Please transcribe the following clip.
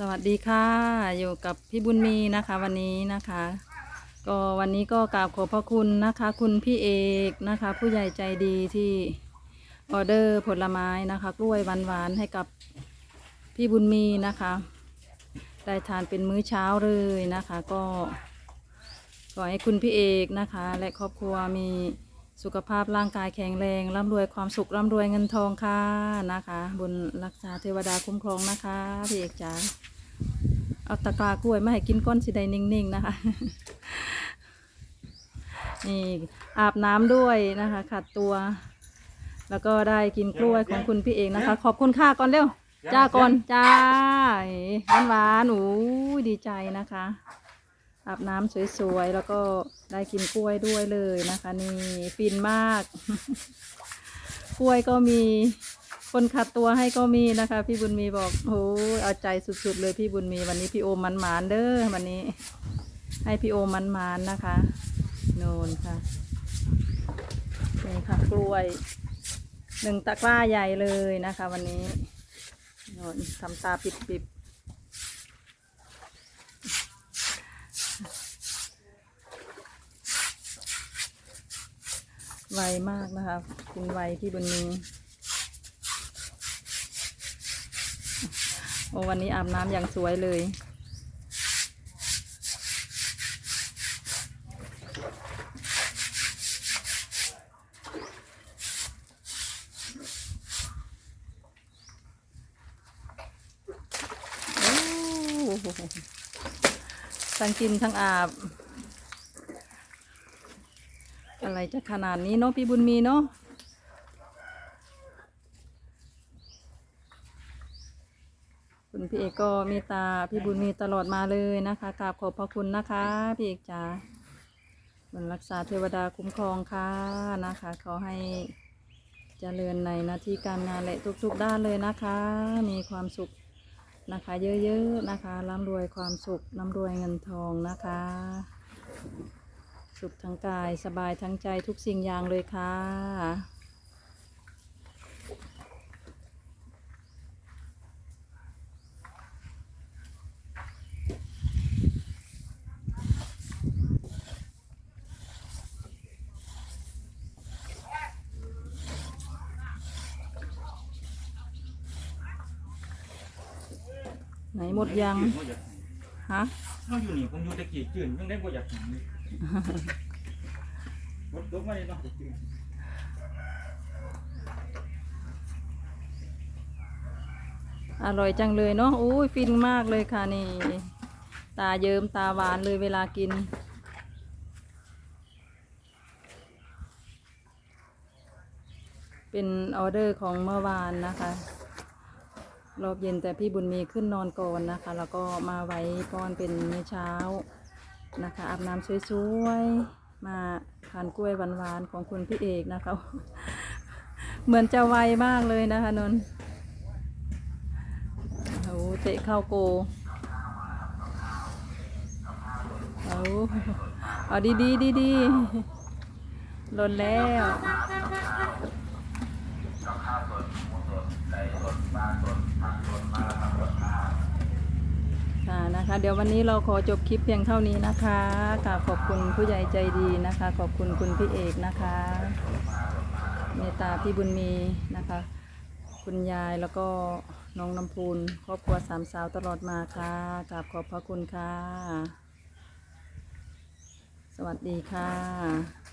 สวัสดีค่ะ อยู่กับพี่บุญมีนะคะ วันนี้นะคะ ก็วันนี้ก็กราบขอบพระคุณนะคะ คุณพี่เอกนะคะ ผู้ใหญ่ใจดีที่ออเดอร์ผลไม้นะคะ กล้วยหวานๆให้กับพี่บุญมีนะคะ ได้ทานเป็นมื้อเช้าเลยนะคะ ก็ขอให้คุณพี่เอกนะคะ และครอบครัวมี สุขภาพร่างกายแข็งแรงร่ำรวยความสุขร่ำรวยเงินทองค่ะนะคะบุญรักษาเทวดาคุ้มครองนะคะพี่เอกจ๋าเอาตะกร้ากล้วยมาให้กินก้อนสิได้นิ่งๆนะคะนี่อาบน้ำด้วยนะคะขัดตัว แล้วก็ได้กินกล้วยของคุณพี่เองนะคะ ขอบคุณค่าก่อนเร็วจ้าก่อนจ้าหวานหวานๆโอ้ยดีใจนะคะ อาบน้ำสวยๆ แล้วก็ได้กินกล้วยด้วยเลยนะคะ นี่ฟินมาก กล้วยก็มีคนขัดตัวให้ก็มีนะคะ พี่บุญมีบอกโอ้เอาใจสุดๆเลยพี่บุญมีวันนี้พี่โอมมันหมานๆเด้อวันนี้ ให้พี่โอมมันหมานๆนะคะโนนค่ะนี่ค่ะกล้วยหนึ่งตะกร้าใหญ่เลยนะคะ วันนี้โนนทำตาปิดๆ ไวมากนะคะกินไวพี่บุญมีโอ้วันนี้อาบน้ำอย่างสวยเลย ทั้งกินทั้งอาบ อะไรจะขนาดนี้เนาะพี่บุญมีเนาะคุณพี่เอกก็เมตตาพี่บุญมีตลอดมาเลยนะคะกราบขอบพระคุณนะคะ พี่เอกจ๋าบุญรักษาเทวดาคุ้มครองค่ะนะคะขอให้เจริญในหน้าที่การงานและทุกๆด้านเลยนะคะ มีความสุขนะคะ เยอะๆนะคะร่ำรวยความสุขร่ำรวยเงินทองนะคะ สุขทั้งกายสบายทั้งใจทุกสิ่งอย่างเลยค่ะ ไหนหมดยัง ฮะ เขาอยู่นี่ผมอยู่ตะกี้จืนยังได้บ่อยากหนี รถตกมาเลยเนาะอร่อยจังเลยเนาะอุ้ยฟินมากเลยค่ะนี่ ตาเยิ้มตาหวานเลยเวลากิน เป็นออเดอร์ของเมื่อวานนะคะรอบเย็นแต่พี่บุญมีขึ้นนอนก่อนนะคะ แล้วก็มาไว้ก้อนเป็นมื้อเช้า นะคะอาบน้ำสวยๆ มาทานกล้วยหวานๆ ของคุณพี่เอกนะคะ เหมือนจะไวมากเลยนะคะนนท์โอ้เตะเข้าโกเอาเอาดีดีดีดีๆหล่นแล้ว ค่ะนะคะ เดี๋ยววันนี้เราขอจบคลิปเพียงเท่านี้นะคะค่ะขอบคุณผู้ใหญ่ใจดีนะคะ ขอบคุณคุณพี่เอกนะคะ เมตตาพี่บุญมีนะคะ คุณยายแล้วก็น้องน้ำพูนครอบครัวสามสาวตลอดมาค่ะกราบขอบพระคุณค่ะ สวัสดีค่ะ